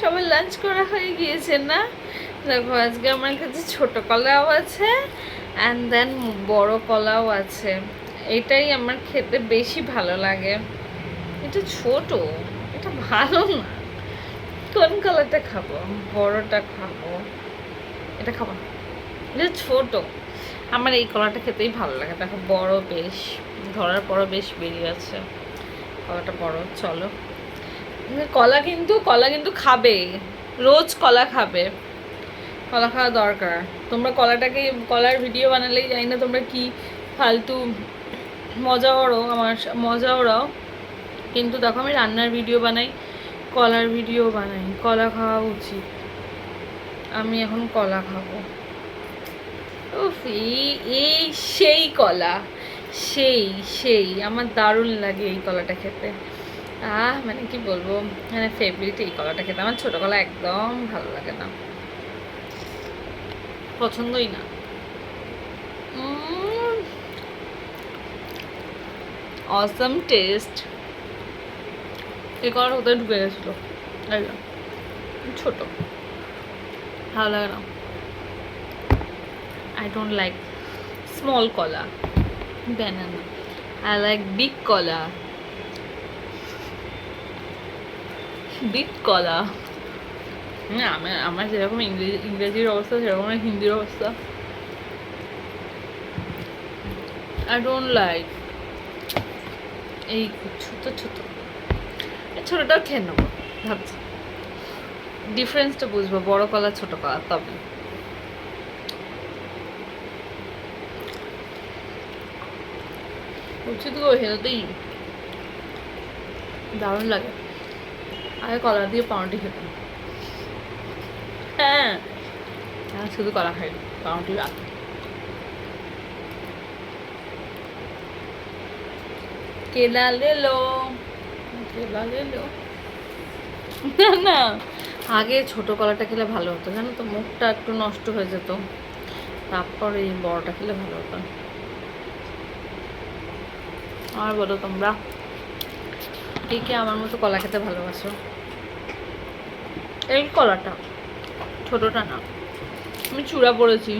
সবার লাঞ্চ করা হয়ে গিয়েছে না? দেখো, আজকে আমার কাছে ছোট কলাও আছে অ্যান্ড দেন বড় কলাও আছে। এটাই আমার খেতে বেশি ভালো লাগে। এটা ছোট, এটা ভালো না। কোন কলাটা খাব? বড়টা খাব। এটা খাব। এটা ছোট। আমার এই কলাটা খেতেই ভালো লাগে। দেখো, বড় বেশ, ধরার পরও বেশ বেরিয়ে আছে। কলাটা বড়, চলো। কলা কিন্তু কলা কিন্তু খাবে। রোজ কলা খাবে। কলা খাওয়া দরকার। তোমরা কলাটাকে, কলার ভিডিও বানালেই জানি না তোমরা কি ফালতু মজা ওড়ো আমার মজা ওড়াও কিন্তু দেখো আমি রান্নার ভিডিও বানাই, কলার ভিডিও বানাই, কলা খাওয়া উচিত। আমি এখন কলা খাব। এই সেই কলা। সেই সেই, আমার দারুণ লাগে এই কলাটা খেতে। আহ মানে কি বলব? মানে ফেভারিট এই কলাটা খেতে। আমার ছোটো কলা একদম ভালো লাগে না। পছন্দই না। অসম টেস্ট এই কলার কোথায় ঢুকে গেছিল? যে, ছোট। ভালো লাগে না। I don't like small kola. Banana. I like big cola. Big kola. না, আমার আমার যেরকম ইংরেজি, ইংরেজির অবস্থা, সেরকম হিন্দির অবস্থা। আই ডোন্ট লাইক এই ছোট ছোট। ছোটটাও খেয়ে নেব, ভাবছি। ডিফারেন্সটা বুঝব, বড় কলা, ছোট কলা, তবে। উচিত গো, হেলদি। দারুণ লাগে। আগে কলা দিয়ে পাউরুটি খেতাম। হ্যাঁ। শুধু কলা খাই পাউরুটি রাত কেলা লেলো। কেলা লেলো। না না। আগে ছোট কলাটা খেলে ভালো হতো জানো তো? মুখটা একটু নষ্ট হয়ে যেত। তারপর এই বড়টা খেলে ভালো হতো। আর বলো তোমরা? কে কে আমার মতো কলা খেতে ভালোবাসো। এই কলাটা, ছোটটা না। আমি চূড়া পড়েছি।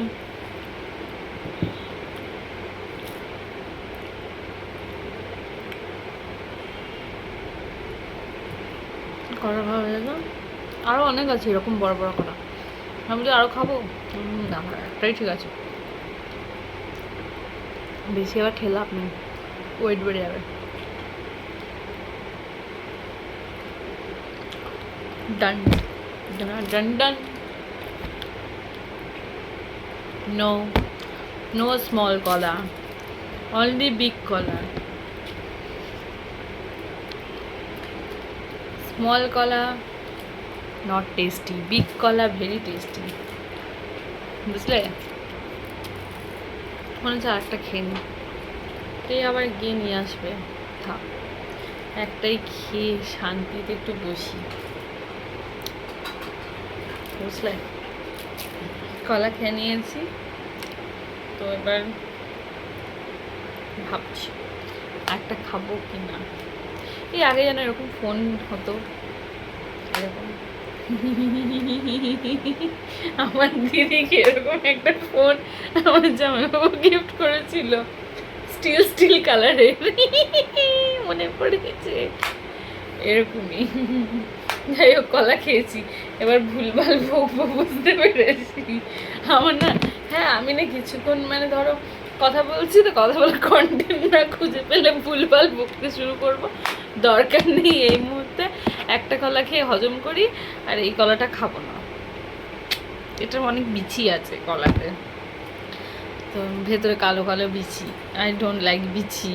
কলা ভালো লাগে আরও অনেক আছে এরকম বড় বড় কলা। আমি যে আরও খাব? না, একটাই ঠিক আছে। বেশি আবার খেলে আপনি ওয়েট বেড়ে যাবে। Done done done no no small kola only big kola small kola not tasty big kola very tasty বুঝলে? মনে হচ্ছে আরেকটা খেয়ে নিই কে আবার গিয়ে নিয়ে আসবে। থাক। একটাই খেয়ে শান্তিতে একটু বসি। বুঝলে? কলা খেয়ে নিয়েছি। তো এবার ভাবছি একটা খাব কি না এই আগে যেন এরকম ফোন হতো। এরকম। আমার দিদিকে এরকম একটা ফোন আমার জামাইবাবু গিফট করেছিল? স্টিল স্টিল কালারের মনে পড়ে গেছে এরকমই। যাই হোক, কলা খেয়েছি। এবার ভুলভাল বকবো বুঝতে পেরেছি। আমার না হ্যাঁ আমি না কিছুক্ষণ মানে ধরো, কথা বলছি তো, কথা বলার কন্টেন্ট না খুঁজে পেলে ভুলভাল বকতে শুরু করব। দরকার নেই এই মুহূর্তে। একটা কলা খেয়ে হজম করি, আর এই কলাটা খাব না। এটা অনেক বিচি আছে কলাতে। তো ভেতরে কালো কালো বিচি। আই ডোন্ট লাইক বিচি।